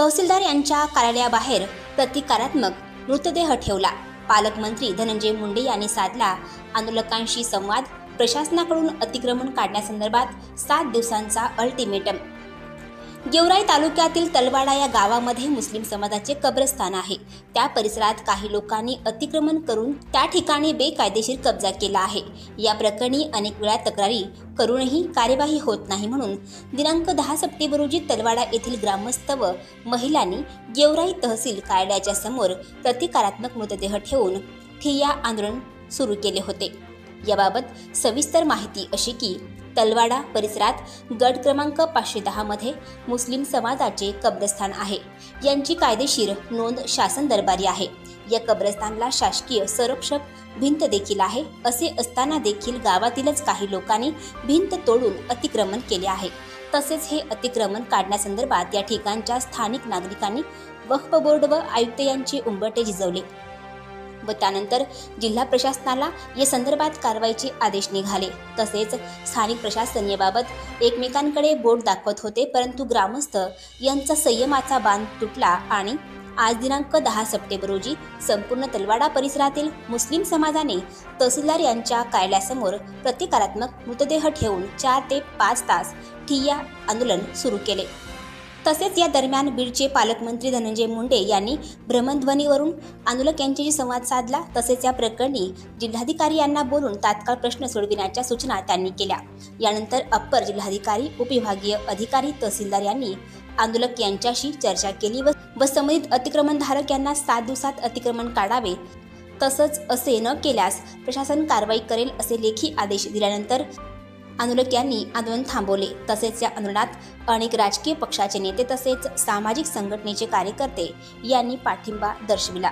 तहसीलदार यांच्या कार्यालयाबाहेर प्रतिकारात्मक मृतदेह ठेवला. पालकमंत्री धनंजय मुंडे यांनी साधला आंदोलकांशी संवाद प्रशासनाकडून अतिक्रमण काढण्यासंदर्भात सात दिवसांचा अल्टिमेटम गेवराई तालुक्यातील तलवाडा या गावामध्ये मुस्लिम समाजाचे कब्रस्थान आहे. त्या परिसरात काही लोकांनी अतिक्रमण करून त्या ठिकाणी बेकायदेशीर कब्जा केला आहे. या प्रकरणी अनेक वेळा तक्रारी करूनही कार्यवाही होत नाही म्हणून दिनांक दहा सप्टेंबर रोजी तलवाडा येथील ग्रामस्थ व महिलांनी गेवराई तहसील कार्यालयाच्या समोर प्रतिकारात्मक मृतदेह ठेवून ठिय्या आंदोलन सुरू केले होते. याबाबत सविस्तर माहिती अशी की तलवाडा परिसरात गट क्रमांक पाचशे दहामध्ये मुस्लिम समाजाचे कब्रस्थान आहे. यांची कायदेशीर नोंद शासन दरबारी आहे. या कब्रस्थानला शासकीय संरक्षक भिंत देखील आहे. असे असताना देखील गावातीलच काही लोकांनी भिंत तोडून अतिक्रमण केले आहे. तसेच हे अतिक्रमण काढण्यासंदर्भात या ठिकाणच्या स्थानिक नागरिकांनी वक्फ बोर्ड व आयुक्त यांचे उंबटे झिजवले. व त्यानंतर जिल्हा प्रशासनाला या संदर्भात कारवाईचे आदेश निघाले. तसेच स्थानिक प्रशासन याबाबत एकमेकांकडे बोट दाखवत होते परंतु ग्रामस्थ यांचा संयमाचा बांध तुटला आणि आज दिनांक दहा सप्टेंबर रोजी संपूर्ण तलवाडा परिसरातील मुस्लिम समाजाने तहसीलदार यांच्या कार्यालयासमोर प्रतिकारात्मक मृतदेह ठेवून चार ते पाच तास ठिय्या आंदोलन सुरू केले. तसेच या दरम्यान बीडचे पालकमंत्री धनंजय मुंडे यांनी भ्रमणध्वनीवरून आंदोलक यांच्याशी संवाद साधला. तसेच या प्रकरणी जिल्हाधिकारी यांना बोलून तात्काळ प्रश्न सोडविण्याच्या सूचना त्यांनी केल्या. यानंतर अप्पर जिल्हाधिकारी उपविभागीय अधिकारी तहसीलदार यांनी आंदोलक यांच्याशी चर्चा केली व व संबंधित अतिक्रमणधारक यांना सात दिवसात अतिक्रमण काढावे. तसंच असे न केल्यास प्रशासन कारवाई करेल असे लेखी आदेश दिल्यानंतर आंदोलक यांनी आंदोलन थांबवले. तसेच या आंदोलनात अनेक राजकीय पक्षाचे नेते तसेच सामाजिक संघटनेचे कार्यकर्ते यांनी पाठिंबा दर्शविला.